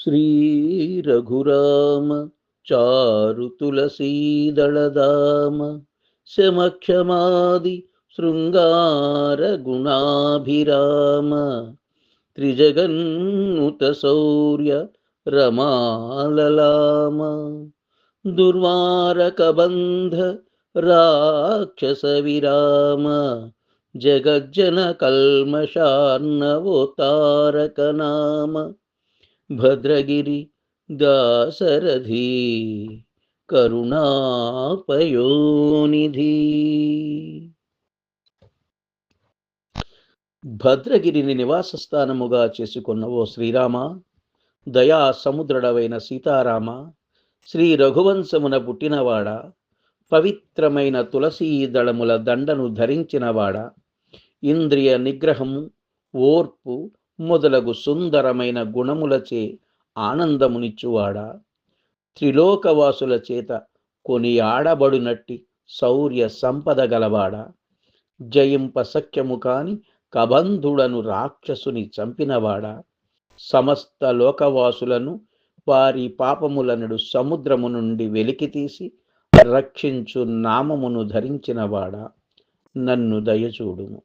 శ్రీరఘురామ చారు తులసీదళదామ శమక్షమాది శృంగార గుణాభిరామ త్రిజగన్నుత శౌర్య రమాలలామ దుర్వారకబంధ రాక్షస విరామ జగజ్జన కల్మషార్ణవోతారక నామ భద్రగిరి దాసరథి కరుణాపయోనిధి. భద్రగిరిని నివాస స్థానముగా చేసుకున్న ఓ శ్రీరామ దయా సముద్రుడవైన సీతారామ శ్రీ రఘువంశమున పుట్టినవాడ పవిత్రమైన తులసీ దళముల దండను ధరించినవాడ ఇంద్రియ నిగ్రహము ఓర్పు మొదలగు సుందరమైన గుణములచే ఆనందమునిచ్చువాడా? త్రిలోకవాసుల చేత కొనియాడబడునట్టి శౌర్య సంపద గలవాడా? జయింప సఖ్యము కాని కబంధుడను రాక్షసుని చంపినవాడా? సమస్త లోకవాసులను వారి పాపములనడు సముద్రము నుండి వెలికితీసి రక్షించు నామమును ధరించినవాడా? నన్ను దయచూడుము.